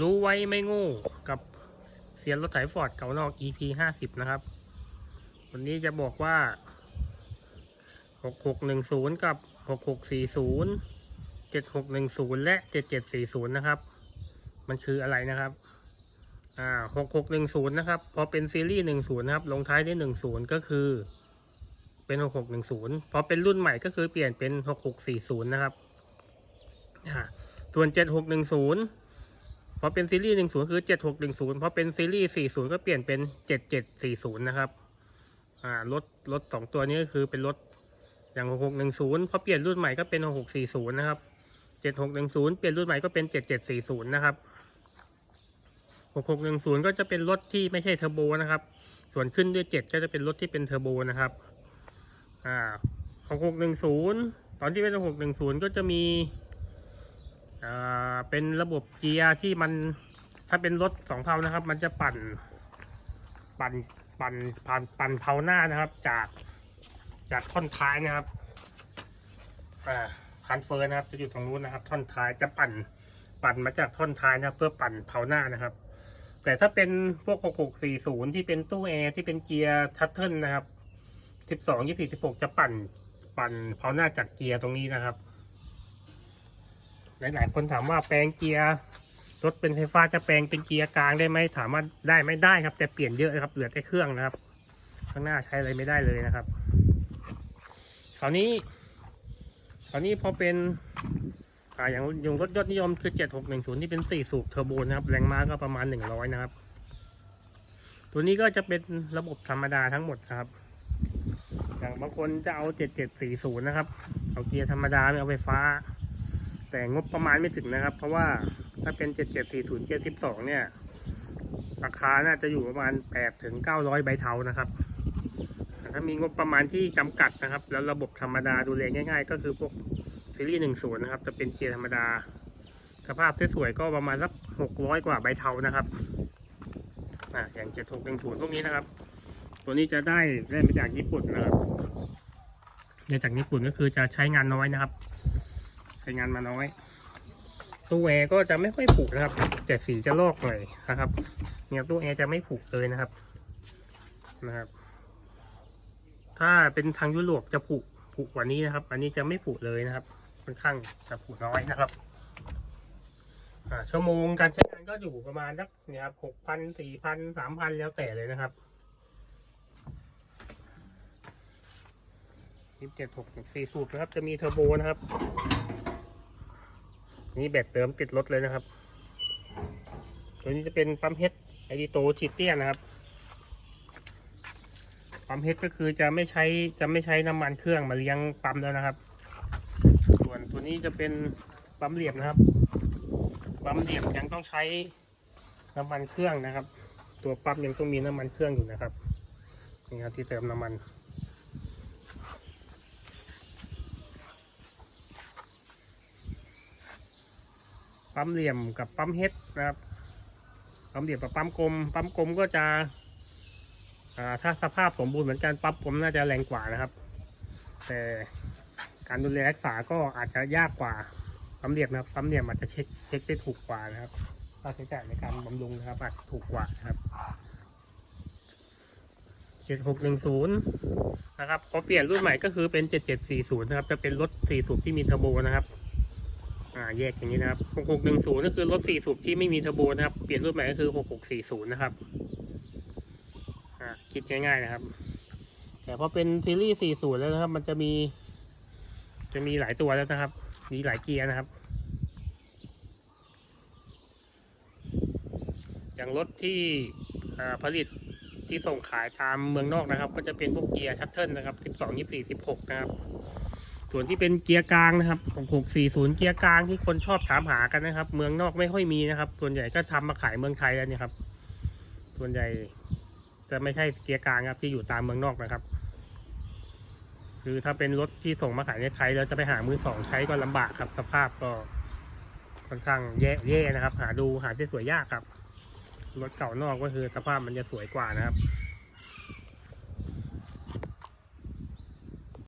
รู้ไว้ไม่โง่กับเซียนรถไถฟอร์ดเก่านอก EP ห้าสิบนะครับ วันนี้จะบอกว่าหกหกหนึ่งศูนย์กับหกหกสี่ศูนย์เจ็ดหกหนึ่งศูนย์และเจ็ดเจ็ดสี่ศูนย์นะครับ มันคืออะไรนะครับ อ่าหกหกหนึ่งศูนย์นะครับ พอเป็นซีรีส์หนึ่งศูนย์ครับลงท้ายด้วยหนึ่งศูนย์ก็คือ เป็นหกหกหนึ่งศูนย์พอเป็นรุ่นใหม่ก็คือเปลี่ยนเป็นหกหกสี่ศูนย์นะครับ อ่าส่วนเจ็ดหกหนึ่งศูนย์ อเป็นซีรีส์หนึ่งศูนย์คือเจ็ดหกหนึ่งศูนย์พอเป็นซีรีส์สี่ศูนย์ก็เปลี่ยนเป็นเจ็ดเจ็ดสี่ศูนย์นะครับ อ่ารถรถสองตัวนี้ก็คือเป็นรถอย่างหกหกหนึ่งศูนย์พอเปลี่ยนรุ่นใหม่ก็เป็นหกหกสี่ศูนย์นะครับเจ็ดหกหนึ่งศูนย์เปลี่ยนรุ่นใหม่ก็เป็นเจ็ดเจ็ดสี่ศูนย์นะครับหกหกหนึ่งศูนย์ก็จะเป็นรถที่ไม่ใช่เทอร์โบนะครับ ส่วนขึ้นด้วยเจ็ดก็จะเป็นรถที่เป็นเทอร์โบนะครับ อ่าหกหกหนึ่งศูนย์ตอนที่เป็นหกหนึ่งศูนย์ก็จะมี เป็นระบบเกียร์ที่มันถ้าเป็นรถสองเพานะครับ มันจะปั่น ปั่นปั่นปั่นปั่นเพาหน้านะครับ จากจากท่อนท้ายนะครับอ่าคันเฟอร์นะครับ จะอยู่ตรงนู้นนะครับ ท่อนท้ายจะปั่น ปั่นมาจากท่อนท้ายนะครับ เพื่อปั่นเพาหน้านะครับ แต่ถ้าเป็นพวก 6640 ที่เป็นตู้แอร์ที่เป็นเกียร์ชัตเทิลนะครับ 12 24 16 จะปั่น ปั่นเพาหน้าจากเกียร์ตรงนี้นะครับ หลาย ๆ คนถามว่าแปลงเกียร์รถเป็นไฟฟ้าจะแปลงเป็นเกียร์กลางได้ไหมถามว่าได้ไม่ได้ครับ แต่เปลี่ยนเยอะครับเหลือแต่เครื่องนะครับ ข้างหน้าใช้อะไรไม่ได้เลยนะครับคราวนี้คราวนี้พอเป็นอ่าอย่างอย่างรถยอดนิยมคือ7610ที่เป็น4สูบเทอร์โบนะครับ แรงม้าก็ประมาณ100นะครับ ตัวนี้ก็จะเป็นระบบธรรมดาทั้งหมดครับ อย่างบางคนจะเอา7740นะครับ เอาเกียร์ธรรมดาไม่เอาไฟฟ้า แต่งบประมาณไม่ถึงนะครับ เพราะว่าถ้าเป็น 7740เกียร์12 เนี่ย ราคาน่าจะอยู่ประมาณ 8 ถึง 900 ใบเทานะครับ ถ้ามีงบประมาณที่จำกัดนะครับ แล้วระบบธรรมดาดูแลง่าย ๆ ก็คือพวกซีรีส์10 นะครับ จะเป็นเกียร์ธรรมดา สภาพสวยๆก็ประมาณสัก 600 กว่าใบเทานะครับอ่าอย่าง 7610 พวกนี้นะครับ ตัวนี้จะได้ได้มาจากญี่ปุ่นนะครับได้จากญี่ปุ่นก็คือจะใช้งานน้อยนะครับ ใช้งานมาน้อย ตู้แอร์ก็จะไม่ค่อยผุนะครับแต่สีจะลอกหน่อยนะครับ เนี่ยตู้แอร์จะไม่ผุเลยนะครับนะครับ ถ้าเป็นทางยุโรปจะผุผุกว่านี้นะครับ อันนี้จะไม่ผุเลยนะครับค่อนข้างจะผุน้อยนะครับอ่าชั่วโมงการใช้งานก็อยู่ประมาณสักเนี่ยครับหกพันสี่พันสามพันแล้วแต่เลยนะครับยี่สิบเจ็ดหกสี่สูบนะครับ จะมีเทอร์โบนะครับ นี่แบตเติมติดรถเลยนะครับ ตัวนี้จะเป็นปั๊มเฮดไอดีโตชิเตียนนะครับ ปั๊มเฮดก็คือจะไม่ใช้จะไม่ใช้น้ำมันเครื่องมาเลี้ยงปั๊มแล้วนะครับ ส่วนตัวนี้จะเป็นปั๊มเหลี่ยมนะครับ ปั๊มเหลี่ยมยังต้องใช้น้ำมันเครื่องนะครับ ตัวปั๊มยังต้องมีน้ำมันเครื่องอยู่นะครับนี่ครับที่เติมน้ำมัน ปั๊มเหลี่ยมกับปั๊มเฮดนะครับ ปั๊มเหลี่ยมกับปั๊มกลม ปั๊มกลมก็จะอ่าถ้าสภาพสมบูรณ์เหมือนกันปั๊มกลมน่าจะแรงกว่านะครับ แต่การดูแลรักษาก็อาจจะยากกว่าปั๊มเหลี่ยมนะครับปั๊มเหลี่ยมอาจจะเช็คเช็คได้ถูกกว่านะครับค่าใช้จ่ายในการบำรุงนะครับอาจจะถูกกว่านะครับเจ็ดหกหนึ่งศูนย์นะครับพอเปลี่ยนรุ่นใหม่ก็คือเป็นเจ็ดเจ็ดสี่ศูนย์นะครับ จะเป็นรถสี่สูบที่มีเทอร์โบนะครับ แยกอย่างนี้นะครับ 6610ก็คือรถ4สูบที่ไม่มีเทอร์โบนะครับ เปลี่ยนรุ่นใหม่ก็คือ 6640 นะครับอ่าคิดง่ายๆนะครับ แต่พอเป็นซีรีส์40 แล้วนะครับ มันจะมี จะมีหลายตัวแล้วนะครับ มีหลายเกียร์นะครับ อย่างรถที่อ่าผลิตที่ส่งขายตามเมืองนอกนะครับ ก็จะเป็นพวกเกียร์ชัตเทิลนะครับ 12 24 16 นะครับ ส่วนที่เป็นเกียร์กลางนะครับ6640 เกียร์กลางที่คนชอบถามหากันนะครับ เมืองนอกไม่ค่อยมีนะครับ ส่วนใหญ่ก็ทำมาขายเมืองไทยแล้วเนี่ยครับ ส่วนใหญ่จะไม่ใช่เกียร์กลางครับที่อยู่ตามเมืองนอกนะครับ คือถ้าเป็นรถที่ส่งมาขายในไทยแล้วจะไปหามือสองใช้ก็ลำบากครับ สภาพก็ค่อนข้างแย่แย่นะครับ หาดูหาที่สวยยากครับรถเก่านอกก็คือสภาพมันจะสวยกว่านะครับ